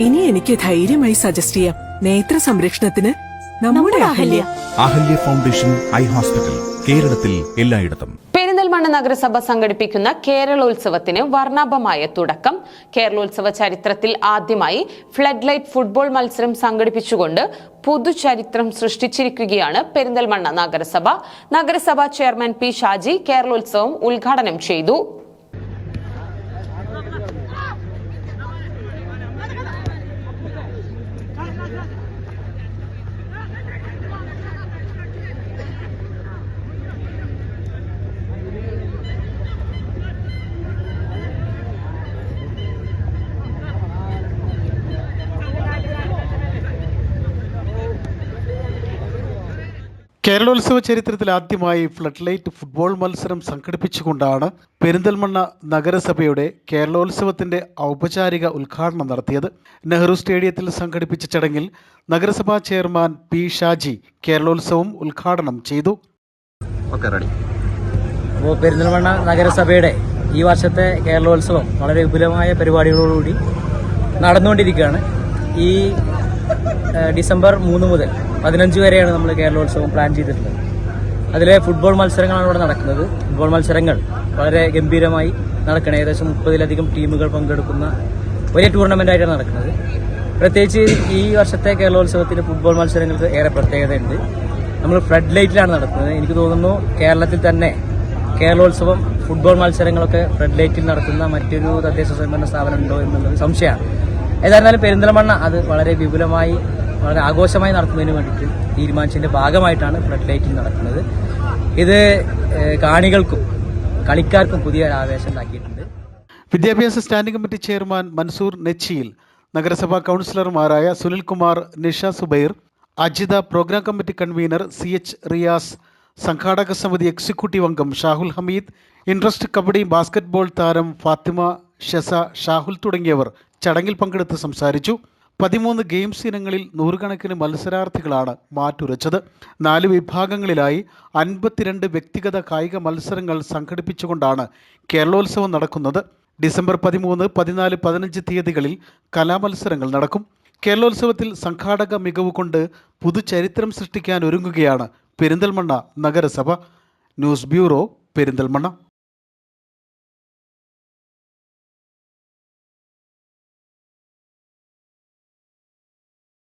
ഇനി എനിക്ക് ധൈര്യമായി സജസ്റ്റ് ചെയ്യാം. നേത്ര സംരക്ഷണത്തിന് നമ്മുടെ Ahalya. Ahalya. Foundation eye hospital കേരളത്തിൽ എല്ലായിടത്തും. പെരിന്തൽമണ്ണ നഗരസഭ സംഘടിപ്പിക്കുന്ന കേരളോത്സവത്തിന് വർണാഭമായ തുടക്കം. കേരളോത്സവ ചരിത്രത്തിൽ ആദ്യമായി ഫ്ലഡ് ലൈറ്റ് ഫുട്ബോൾ മത്സരം സംഘടിപ്പിച്ചുകൊണ്ട് പുതുചരിത്രം സൃഷ്ടിച്ചിരിക്കുകയാണ് പെരിന്തൽമണ്ണ നഗരസഭ. നഗരസഭാ ചെയർമാൻ പി ഷാജി കേരളോത്സവം ഉദ്ഘാടനം ചെയ്തു. കേരളോത്സവ ചരിത്രത്തിൽ ആദ്യമായി ഫ്ലഡ് ലൈറ്റ് ഫുട്ബോൾ മത്സരം സംഘടിപ്പിച്ചുകൊണ്ടാണ് പെരിന്തൽമണ്ണ നഗരസഭയുടെ കേരളോത്സവത്തിന്റെ ഔപചാരിക ഉദ്ഘാടനം നടത്തിയത്. നെഹ്റു സ്റ്റേഡിയത്തിൽ സംഘടിപ്പിച്ച ചടങ്ങിൽ നഗരസഭാ ചെയർമാൻ പി ഷാജി കേരളോത്സവം ഉദ്ഘാടനം ചെയ്തു. ഓക്കെ റെഡി അപ്പോൾ പെരിന്തൽമണ്ണ നഗരസഭയുടെ ഈ വർഷത്തെ കേരളോത്സവം വളരെ വിപുലമായ പരിപാടികളോടുകൂടി നടന്നുകൊണ്ടിരിക്കുകയാണ്. ഈ ഡിസംബർ മൂന്ന് മുതൽ പതിനഞ്ച് വരെയാണ് നമ്മൾ കേരളോത്സവം പ്ലാൻ ചെയ്തിട്ടുള്ളത്. അതിലെ ഫുട്ബോൾ മത്സരങ്ങളാണ് ഇവിടെ നടക്കുന്നത്. ഫുട്ബോൾ മത്സരങ്ങൾ വളരെ ഗംഭീരമായി നടക്കണം. ഏകദേശം മുപ്പതിലധികം ടീമുകൾ പങ്കെടുക്കുന്ന വലിയ ടൂർണമെന്റ് ആയിട്ടാണ് നടക്കുന്നത്. പ്രത്യേകിച്ച് ഈ വർഷത്തെ കേരളോത്സവത്തിന്റെ ഫുട്ബോൾ മത്സരങ്ങൾക്ക് ഏറെ പ്രത്യേകതയുണ്ട്. നമ്മൾ ഫ്ലഡ് ലൈറ്റിലാണ് നടക്കുന്നത്. എനിക്ക് തോന്നുന്നു കേരളത്തിൽ തന്നെ കേരളോത്സവം ഫുട്ബോൾ മത്സരങ്ങളൊക്കെ ഫ്ലഡ് ലൈറ്റിൽ നടത്തുന്ന മറ്റൊരു തദ്ദേശ സ്വയംഭരണ സ്ഥാപനം ഉണ്ടോ എന്നുള്ളത് സംശയമാണ്. ഏതായിരുന്നാലും പെരിന്തൽമണ്ണ അത് വളരെ വിപുലമായി വളരെ ആഘോഷമായി നടത്തുന്നതിന് വേണ്ടിയിട്ട് തീരുമാനിച്ചതിന്റെ ഭാഗമായിട്ടാണ് ഫ്ലഡ് ലൈറ്റിംഗ് നടക്കുന്നത്. ഇത് കാണികൾക്കും കളിക്കാർക്കും പുതിയ ആവേശം ഉണ്ടാക്കിയിട്ടുണ്ട്. വിദ്യാഭ്യാസ സ്റ്റാൻഡിംഗ് കമ്മിറ്റി ചെയർമാൻ മൻസൂർ നെച്ചിയിൽ നഗരസഭാ കൗൺസിലർമാരായ Sunilkumar Nisha Subair Ajitha program committee convener C H Riyas സംഘാടക സമിതി എക്സിക്യൂട്ടീവ് അംഗം ഷാഹുൽ ഹമീദ് ഇൻട്രസ്റ്റ് കബഡി ബാസ്കറ്റ്ബോൾ താരം ഫാത്തിമ ഷെസ ഷാഹുൽ തുടങ്ങിയവർ ചടങ്ങിൽ പങ്കെടുത്ത് സംസാരിച്ചു. പതിമൂന്ന് ഗെയിംസ് ഇനങ്ങളിൽ നൂറുകണക്കിന് മത്സരാർത്ഥികളാണ് മാറ്റുരച്ചത്. നാല് വിഭാഗങ്ങളിലായി അൻപത്തിരണ്ട് വ്യക്തിഗത കായിക മത്സരങ്ങൾ സംഘടിപ്പിച്ചുകൊണ്ടാണ് കേരളോത്സവം നടക്കുന്നത്. ഡിസംബർ പതിമൂന്ന് പതിനാല് പതിനഞ്ച് തീയതികളിൽ കലാമത്സരങ്ങൾ നടക്കും. കേരളോത്സവത്തിൽ സംഘാടക മികവ് കൊണ്ട് പുതുചരിത്രം സൃഷ്ടിക്കാൻ ഒരുങ്ങുകയാണ് പെരിന്തൽമണ്ണ നഗരസഭ. News bureau Perinthalmanna.